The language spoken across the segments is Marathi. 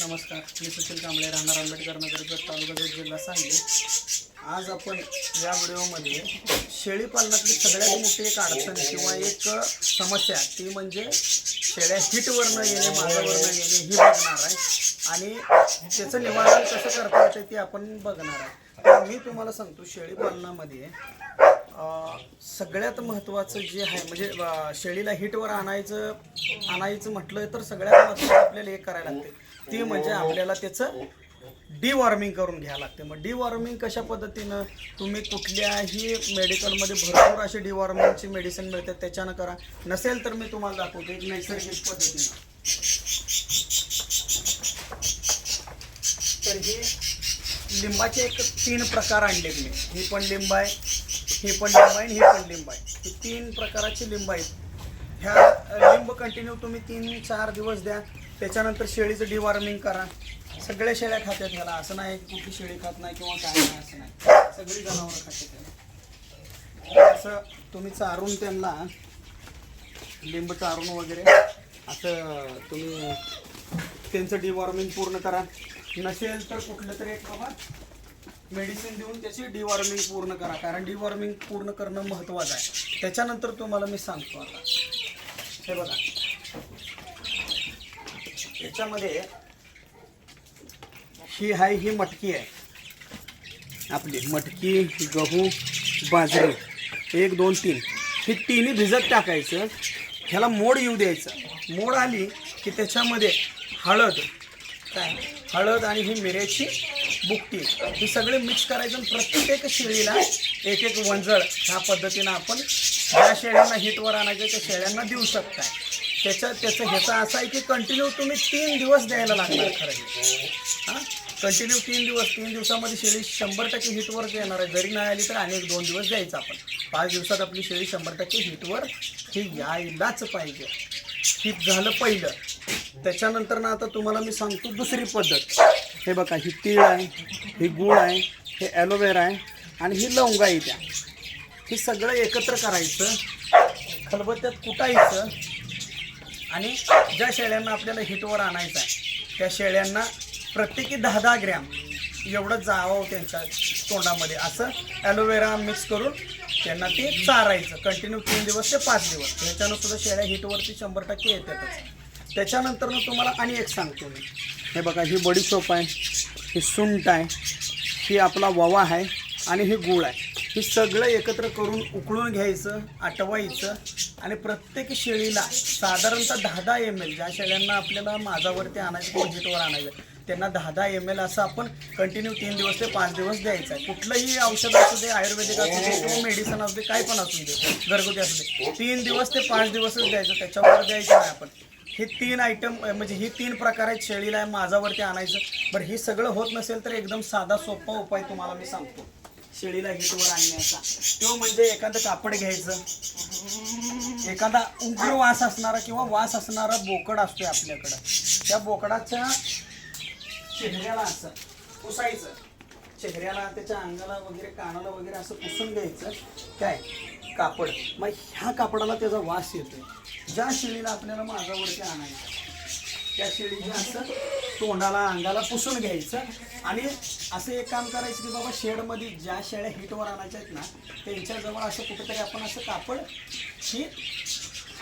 नमस्कार. मी सुशील कांबळे राहणार आंबेडकर नगरगड तालुका जिल्हा सांगली. आज आपण या व्हिडिओमध्ये शेळी पालनातली सगळ्यात मोठी एक अडचण किंवा एक समस्या ती म्हणजे शेळ्या हिटवर न येणे माझ्यावर न येणे ही बघणार आहे. आणि त्याचं निवारण कसं करता येतं ते आपण बघणार आहे. तर मी तुम्हाला सांगतो शेळी पालनामध्ये सगळ्यात महत्त्वाचं जे आहे म्हणजे शेळीला हिटवर आणायचं आणायचं म्हटलं तर सगळ्यात महत्त्वाचं आपल्याला एक करायला लागते. ती म्हणजे आपल्याला त्याचं डिवॉर्मिंग करून घ्यावं लागते. मग डिवॉर्मिंग कशा पद्धतीनं तुम्ही कुठल्याही मेडिकलमध्ये भरपूर असे डिवॉर्मिंगची मेडिसिन मिळतात त्याच्यानं करा. नसेल तर मी तुम्हाला दाखवतो एक नैसर्गिक पद्धतीनं. तर हे लिंबाचे एक तीन प्रकार आणले मी. ही पण लिंब आहे हे पण लिंब आहे आणि हे पण लिंब आहे. हे तीन प्रकाराचे लिंब आहेत. ह्या लिंब कंटिन्यू तुम्ही तीन चार दिवस द्या. त्याच्यानंतर शेळीचं डिवॉर्मिंग करा. सगळ्या शेळ्या खात्यात ह्याला असं नाही कुठली शेळी खात नाही किंवा काय नाही असं नाही. सगळी जनावरं खात्यात ह्याला असं तुम्ही चारून त्यांना लिंब चारून वगैरे असं तुम्ही त्यांचं डिवॉर्मिंग पूर्ण करा. नसेल तर कुठलं तरी एक बाबा मेडिसिन देऊन त्याची डिवॉर्मिंग पूर्ण करा. कारण डिवॉर्मिंग पूर्ण करणं महत्त्वाचं आहे. त्याच्यानंतर तुम्हाला मी सांगतो आता. हे बघा. याच्यामध्ये ही आहे ही मटकी आहे. आपली मटकी गहू बाजरी एक दोन तीन. ही तिन्ही भिजत टाकायचं. ह्याला मोड येऊ द्यायचं. मोड आली की त्याच्यामध्ये हळद काय? हळद आणि ही मिऱ्याची बुकटी. ही सगळे मिक्स करायचं आणि प्रत्येक शेळीला एक एक वंजळ ह्या पद्धतीनं आपण ज्या शेळ्यांना हिटवर आणायचं त्या शेळ्यांना देऊ शकताय. त्याचं त्याचं ह्याचा असं आहे की कंटिन्यू तुम्ही तीन दिवस द्यायला लागणार खरं हे. हां? कंटिन्यू तीन दिवस तीन दिवसामध्ये शेळी शंभर टक्के हिटवर येणार आहे. जरी नाही आली तर अनेक दोन दिवस द्यायचं आपण. पाच दिवसात आपली शेळी शंभर टक्के हिटवर ही यायलाच पाहिजे. हिट झालं पहिलं. त्याच्यानंतर ना आता तुम्हाला मी सांगतो दुसरी पद्धत. हे बघा ही तीळ आहे ही गूळ आहे हे ॲलोवेरा आहे आणि ही लवंगा आहे त्या. हे सगळं एकत्र करायचं. खलबत्त्यात कुटायचं. आणि ज्या शेळ्यांना आपल्याला हिटवर आणायचं आहे त्या शेळ्यांना प्रत्येकी दहा दहा ग्रॅम एवढं जावं त्यांच्या तोंडामध्ये. असं ॲलोवेरा मिक्स करून त्यांना ते चारायचं. कंटिन्यू तीन दिवस ते पाच दिवस. ह्याच्यानं सुद्धा शेळ्या हिटवरती शंभर टक्के येतातच. त्याच्यानंतर ना तुम्हाला आणि एक सांगतो मी. हे बघा ही बडीशोप आहे ही सुंट आहे ही आपला ववा आहे आणि हे गूळ आहे. हे सगळं एकत्र करून उकळून घ्यायचं आटवायचं आणि प्रत्येक शेळीला साधारणतः दहा दहा एम एल ज्या शेळ्यांना आपल्याला माझावरती आणायचं किंवा हिटवर आणायचं त्यांना दहा दहा एम एल असं आपण कंटिन्यू तीन दिवस ते पाच दिवस द्यायचं आहे. कुठलंही औषध असू दे आयुर्वेदिक असू दे किंवा मेडिसिन असू दे काय पण असू दे घरगुती असू दे तीन दिवस ते पाच दिवसच द्यायचं त्याच्यावर द्यायचं नाही आपण. हे तीन आयटम म्हणजे ही तीन प्रकार आहेत शेळीला माझावरती आणायचं. बरं हे सगळं होत नसेल तर एकदम साधा सोपा उपाय तुम्हाला मी सांगतो. शेळीला हिटवर आणण्याचा. तो म्हणजे एखादं कापड घ्यायचं. एखादा उग्र वास असणारा किंवा वास असणारा बोकड असतोय आपल्याकडं. त्या बोकडाच्या चेहऱ्याला असं पुसायचं. चेहऱ्याला त्याच्या अंगाला वगैरे कानाला वगैरे असं पुसून घ्यायचं. काय? कापड. मग ह्या कापडाला त्याचा वास येतोय. ज्या शेळीला आपल्याला माझ्यावरती आणायचं. त्या शेळीच्या असं तोंडाला अंगाला पुसून घ्यायचं. आणि असं एक काम करायचं की बाबा शेडमध्ये ज्या शेळ्या हिटवर आणायच्या आहेत ना त्यांच्याजवळ असं कुठेतरी आपण असं कापड ही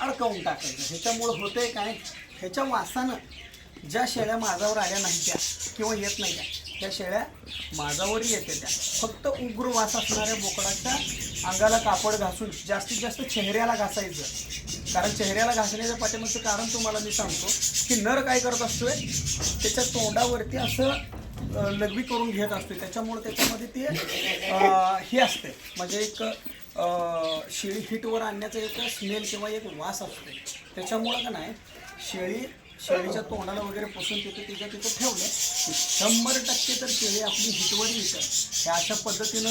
अडकवून टाकायचं. ह्याच्यामुळं होतंय काय? ह्याच्या वासानं ज्या शेळ्या माझ्यावर आल्या नाही त्या किंवा येत नाही त्या त्या शेळ्या माझ्यावर येते त्या. फक्त उग्र वास असणाऱ्या बोकडाच्या अंगाला कापड घासून जास्तीत जास्त चेहऱ्याला घासायचं. कारण चेहऱ्याला घासण्याच्या पाठीमागचं कारण तुम्हाला मी सांगतो की नर काय करत असतोय? त्याच्या तोंडावरती असं लघवी करून घेत असते त्याच्यामुळे त्याच्यामध्ये ते हे असते म्हणजे एक शेळी हिटवर आणण्याचा एक स्मेल किंवा एक वास असतो त्याच्यामुळं का नाही शेळी शेळीच्या तोंडाला वगैरे पुसून तिथे तिच्या तिथं ठेवलं की शंभर टक्के तर शेळी आपली हिटवर येतं. ह्या अशा पद्धतीनं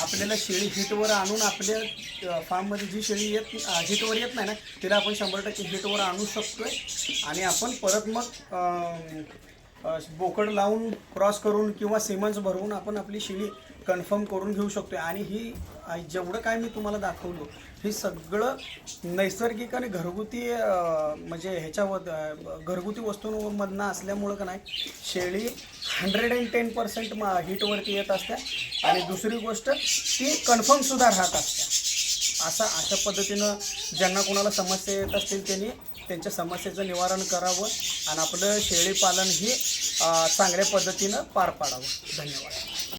आपल्याला शेळी हिटवर आणून आपल्या फार्ममध्ये जी शेळी येत हिटवर येत नाही ना तिला आपण शंभर टक्के हिटवर आणू शकतोय. आणि आपण परत मग बोकड लावून क्रॉस करून किंवा सिमन्स भरवून आपण आपली शेळी कन्फर्म करून घेऊ शकतो आणि ही जेवढं काय मी तुम्हाला दाखवलो हे सगळं नैसर्गिक आणि घरगुती म्हणजे ह्याच्यावर घरगुती वस्तूंमधनं असल्यामुळं का नाही शेळी हंड्रेड अँड टेन पर्सेंट हीटवरती येत असते आणि दुसरी गोष्ट ती कन्फर्मसुद्धा राहत असते असा अशा पद्धतीनं ज्यांना कोणाला समस्या येत असतील त्यांनी त्यांच्या समस्येचं निवारण करावं आणि आपलं शेळीपालन ही चांगल्या पद्धतीनं पार पाडावं. धन्यवाद.